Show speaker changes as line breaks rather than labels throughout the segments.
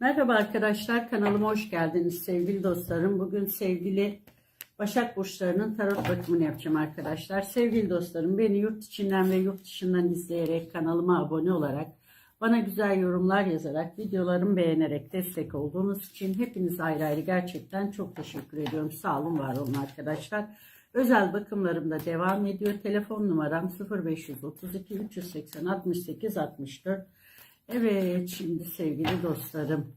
Merhaba arkadaşlar kanalıma hoş geldiniz sevgili dostlarım. Bugün sevgili Başak Burçlarının tarot bakımını yapacağım arkadaşlar. Sevgili dostlarım beni yurt içinden ve yurt dışından izleyerek kanalıma abone olarak bana güzel yorumlar yazarak videolarımı beğenerek destek olduğunuz için hepiniz ayrı ayrı gerçekten çok teşekkür ediyorum. Sağ olun var olun arkadaşlar. Özel bakımlarım da devam ediyor. Telefon numaram 0532 380 68 64. Evet şimdi sevgili dostlarım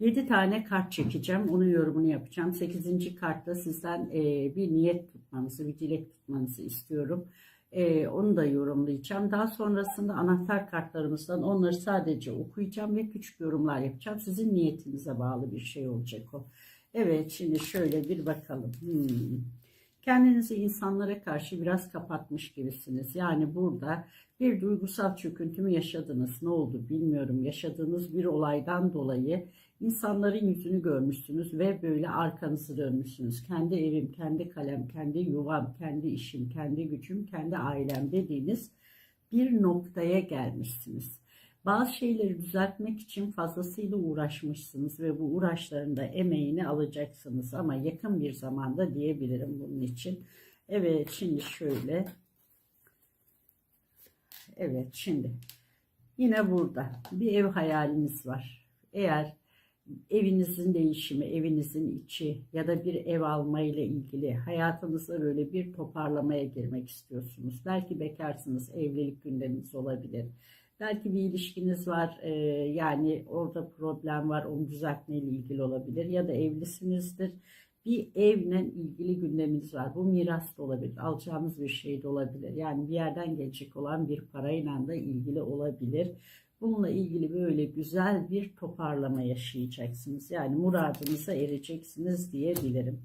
7 tane kart çekeceğim. Onun yorumunu yapacağım. 8. kartta sizden e, bir niyet tutmanızı, bir dilek tutmanızı istiyorum. E, onu da yorumlayacağım. Daha sonrasında anahtar kartlarımızdan onları sadece okuyacağım ve küçük yorumlar yapacağım. Sizin niyetinize bağlı bir şey olacak o. Evet şimdi şöyle bir bakalım. Hmm. Kendinizi insanlara karşı biraz kapatmış gibisiniz. Yani burada bir duygusal çöküntü mü yaşadınız? Ne oldu bilmiyorum. Yaşadığınız bir olaydan dolayı insanların yüzünü görmüşsünüz ve böyle arkanızı dönmüşsünüz. Kendi evim, kendi kalem, kendi yuvam, kendi işim, kendi gücüm, kendi ailem dediğiniz bir noktaya gelmişsiniz. Bazı şeyleri düzeltmek için fazlasıyla uğraşmışsınız ve bu uğraşların da emeğini alacaksınız ama yakın bir zamanda diyebilirim bunun için. Evet şimdi şöyle. Evet şimdi yine burada bir ev hayaliniz var. Eğer evinizin değişimi, evinizin içi ya da bir ev alma ile ilgili hayatınızda böyle bir toparlamaya girmek istiyorsunuz. Belki bekarsınız, evlilik gündeminiz olabilir. Belki bir ilişkiniz var, e, yani orada problem var, onu düzeltmeyle ilgili olabilir. Ya da evlisinizdir, bir evle ilgili gündeminiz var. Bu miras da olabilir, alacağınız bir şey de olabilir. Yani bir yerden gelecek olan bir parayla da ilgili olabilir. Bununla ilgili böyle güzel bir toparlama yaşayacaksınız. Yani muradınıza ereceksiniz diyebilirim.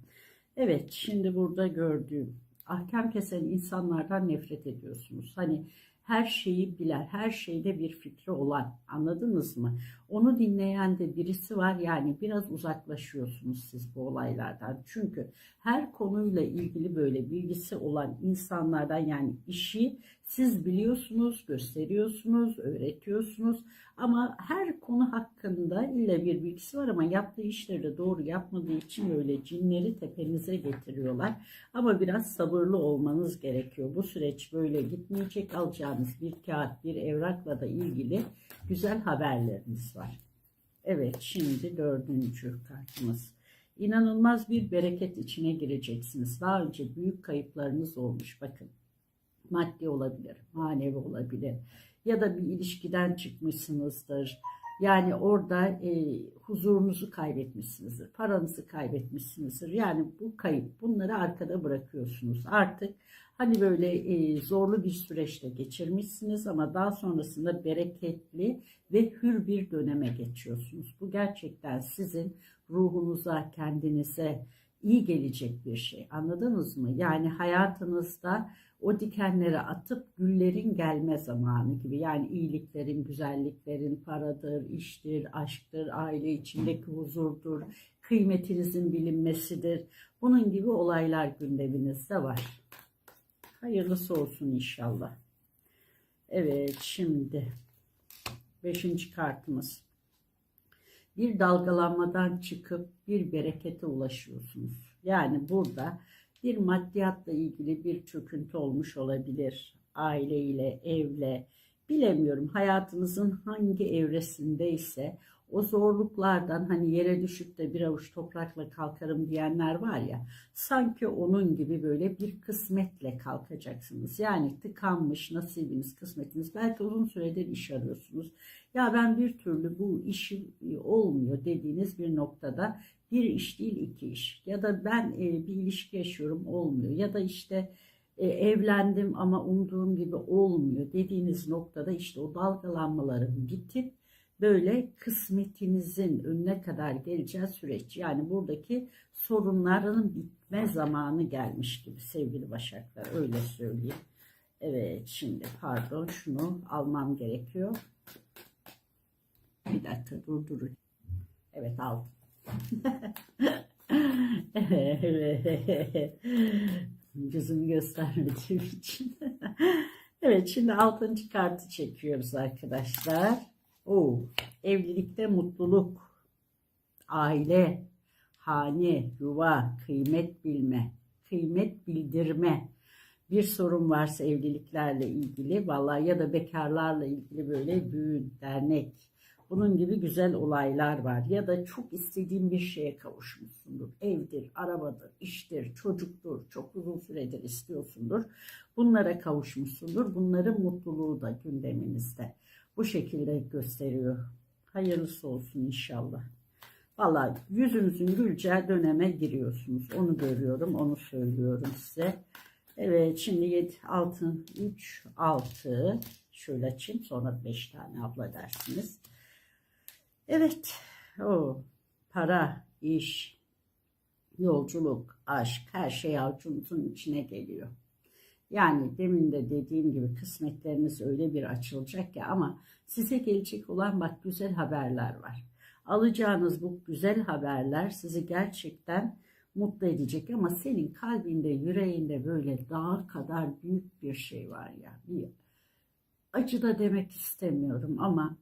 Evet, şimdi burada gördüğüm ahkam kesen insanlardan nefret ediyorsunuz. Hani her şeyi bilen, her şeyde bir fikri olan anladınız mı? Onu dinleyen de birisi var yani biraz uzaklaşıyorsunuz siz bu olaylardan. Çünkü her konuyla ilgili böyle bilgisi olan insanlardan yani işi siz biliyorsunuz, gösteriyorsunuz, öğretiyorsunuz ama her konu hakkında illa bir bilgisi var ama yaptığı işleri doğru yapmadığı için böyle cinleri tepenize getiriyorlar. Ama biraz sabırlı olmanız gerekiyor. Bu süreç böyle gitmeyecek. Alacağınız bir kağıt, bir evrakla da ilgili güzel haberleriniz var. Evet, şimdi dördüncü kartımız. İnanılmaz bir bereket içine gireceksiniz. Daha önce büyük kayıplarınız olmuş. Bakın, maddi olabilir, manevi olabilir ya da bir ilişkiden çıkmışsınızdır. Yani orada e, huzurunuzu kaybetmişsinizdir, paranızı kaybetmişsinizdir. Yani bu kayıp bunları arkada bırakıyorsunuz. Artık hani böyle e, zorlu bir süreçte geçirmişsiniz ama daha sonrasında bereketli ve hür bir döneme geçiyorsunuz. Bu gerçekten sizin ruhunuza, kendinize iyi gelecek bir şey. Anladınız mı? Yani hayatınızda o dikenleri atıp güllerin gelme zamanı gibi. Yani iyiliklerin, güzelliklerin, paradır, iştir, aşktır, aile içindeki huzurdur, kıymetinizin bilinmesidir. Bunun gibi olaylar gündeminizde var. Hayırlısı olsun inşallah. Evet şimdi beşinci kartımız. Bir dalgalanmadan çıkıp bir berekete ulaşıyorsunuz. Yani burada bir maddiyatla ilgili bir çöküntü olmuş olabilir. Aileyle, evle, bilemiyorum hayatınızın hangi evresindeyse o zorluklardan hani yere düşüp de bir avuç toprakla kalkarım diyenler var ya sanki onun gibi böyle bir kısmetle kalkacaksınız. Yani tıkanmış nasibiniz, kısmetiniz belki uzun süredir iş arıyorsunuz. Ya ben bir türlü bu işi olmuyor dediğiniz bir noktada bir iş değil iki iş ya da ben e, bir ilişki yaşıyorum olmuyor ya da işte e, evlendim ama umduğum gibi olmuyor dediğiniz noktada işte o dalgalanmaların gitip böyle kısmetinizin önüne kadar geleceği süreç. Yani buradaki sorunların bitme zamanı gelmiş gibi sevgili Başaklar öyle söyleyeyim. Evet şimdi pardon şunu almam gerekiyor. Bir dakika durdurun. Evet aldım. evet. Gözümü göstermediğim için. evet şimdi altıncı kartı çekiyoruz arkadaşlar. Oo, evlilikte mutluluk. aile, hane, yuva, kıymet bilme, kıymet bildirme. Bir sorun varsa evliliklerle ilgili vallahi ya da bekarlarla ilgili böyle düğün, dernek, bunun gibi güzel olaylar var. Ya da çok istediğin bir şeye kavuşmuşsundur. Evdir, arabadır, iştir, çocuktur, çok uzun süredir istiyorsundur. Bunlara kavuşmuşsundur. Bunların mutluluğu da gündeminizde. Bu şekilde gösteriyor. Hayırlısı olsun inşallah. Vallahi yüzünüzün güleceği döneme giriyorsunuz. Onu görüyorum, onu söylüyorum size. Evet, şimdi 7, 6, 3, 6. Şöyle açayım, sonra 5 tane abla dersiniz. Evet, o para, iş, yolculuk, aşk, her şey avucunuzun içine geliyor. Yani demin de dediğim gibi kısmetleriniz öyle bir açılacak ki ama size gelecek olan bak güzel haberler var. Alacağınız bu güzel haberler sizi gerçekten mutlu edecek ama senin kalbinde, yüreğinde böyle dağ kadar büyük bir şey var ya. Bir acı da demek istemiyorum ama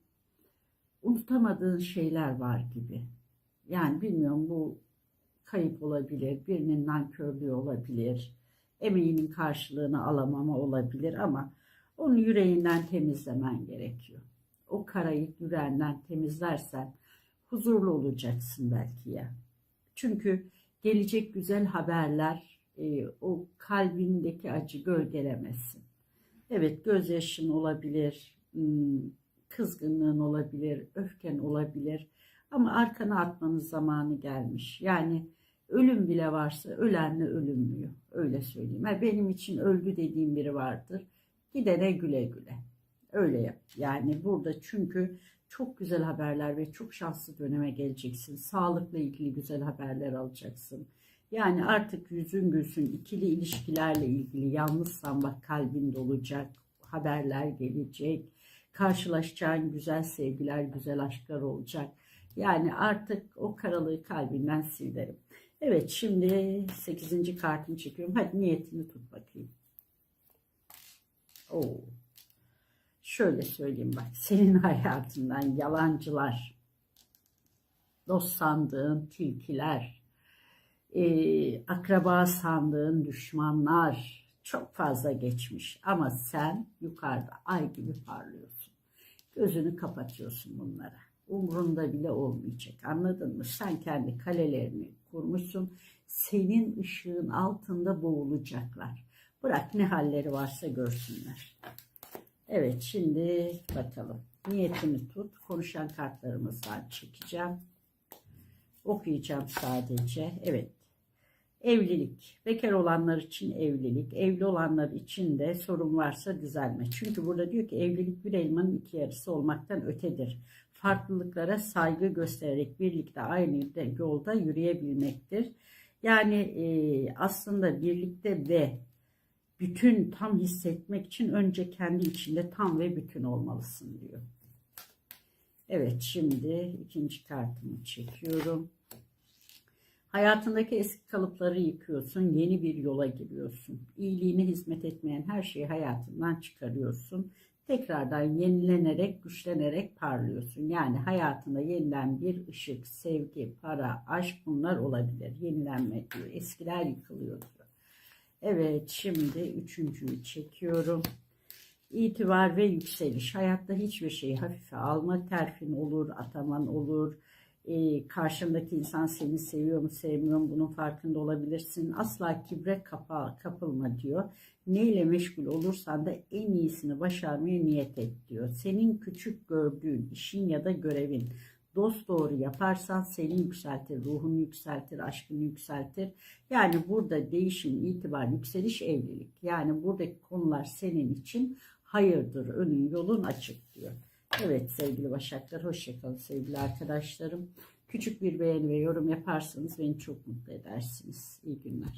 unutamadığın şeyler var gibi. Yani bilmiyorum bu kayıp olabilir, birinin nankörlüğü olabilir, emeğinin karşılığını alamama olabilir ama onu yüreğinden temizlemen gerekiyor. O karayı yüreğinden temizlersen huzurlu olacaksın belki ya. Çünkü gelecek güzel haberler e, o kalbindeki acı gölgelemesin. Evet gözyaşın olabilir, hmm, kızgınlığın olabilir, öfken olabilir ama arkana atmanın zamanı gelmiş. Yani ölüm bile varsa ölenle ölünmüyor. Öyle söyleyeyim. Yani benim için öldü dediğim biri vardır. Gidene güle güle. Öyle yap. Yani burada çünkü çok güzel haberler ve çok şanslı döneme geleceksin. Sağlıkla ilgili güzel haberler alacaksın. Yani artık yüzün gülsün ikili ilişkilerle ilgili yalnızsan bak kalbin dolacak. Haberler gelecek. Karşılaşacağın güzel sevgiler, güzel aşklar olacak. Yani artık o karalığı kalbinden sil derim. Evet şimdi 8. kartını çekiyorum. Hadi niyetini tut bakayım. Oo. Şöyle söyleyeyim bak. Senin hayatından yalancılar, dost sandığın tilkiler, e, akraba sandığın düşmanlar çok fazla geçmiş. Ama sen yukarıda ay gibi parlıyorsun. Gözünü kapatıyorsun bunlara. Umrunda bile olmayacak. Anladın mı? Sen kendi kalelerini kurmuşsun. Senin ışığın altında boğulacaklar. Bırak ne halleri varsa görsünler. Evet şimdi bakalım. Niyetini tut. Konuşan kartlarımızdan çekeceğim. Okuyacağım sadece. Evet. Evlilik. Bekar olanlar için evlilik. Evli olanlar için de sorun varsa düzelme. Çünkü burada diyor ki evlilik bir elmanın iki yarısı olmaktan ötedir. Farklılıklara saygı göstererek birlikte aynı yolda yürüyebilmektir. Yani e, aslında birlikte ve bütün tam hissetmek için önce kendi içinde tam ve bütün olmalısın diyor. Evet şimdi ikinci kartımı çekiyorum. Hayatındaki eski kalıpları yıkıyorsun, yeni bir yola giriyorsun. İyiliğine hizmet etmeyen her şeyi hayatından çıkarıyorsun. Tekrardan yenilenerek, güçlenerek parlıyorsun. Yani hayatında yeniden bir ışık, sevgi, para, aşk bunlar olabilir. Yenilenme diyor. Eskiler yıkılıyor diyor. Evet şimdi üçüncüyü çekiyorum. İtibar ve yükseliş. Hayatta hiçbir şeyi hafife alma. Terfin olur, ataman olur. Ee, karşındaki insan seni seviyor mu sevmiyor mu bunun farkında olabilirsin. Asla kibre kapa, kapılma diyor. Neyle meşgul olursan da en iyisini başarmaya niyet et diyor. Senin küçük gördüğün işin ya da görevin dost doğru yaparsan seni yükseltir, ruhunu yükseltir, aşkını yükseltir. Yani burada değişim, itibar, yükseliş, evlilik. Yani buradaki konular senin için hayırdır, önün yolun açık diyor. Evet sevgili Başaklar, hoşçakalın sevgili arkadaşlarım. Küçük bir beğeni ve yorum yaparsanız beni çok mutlu edersiniz. İyi günler.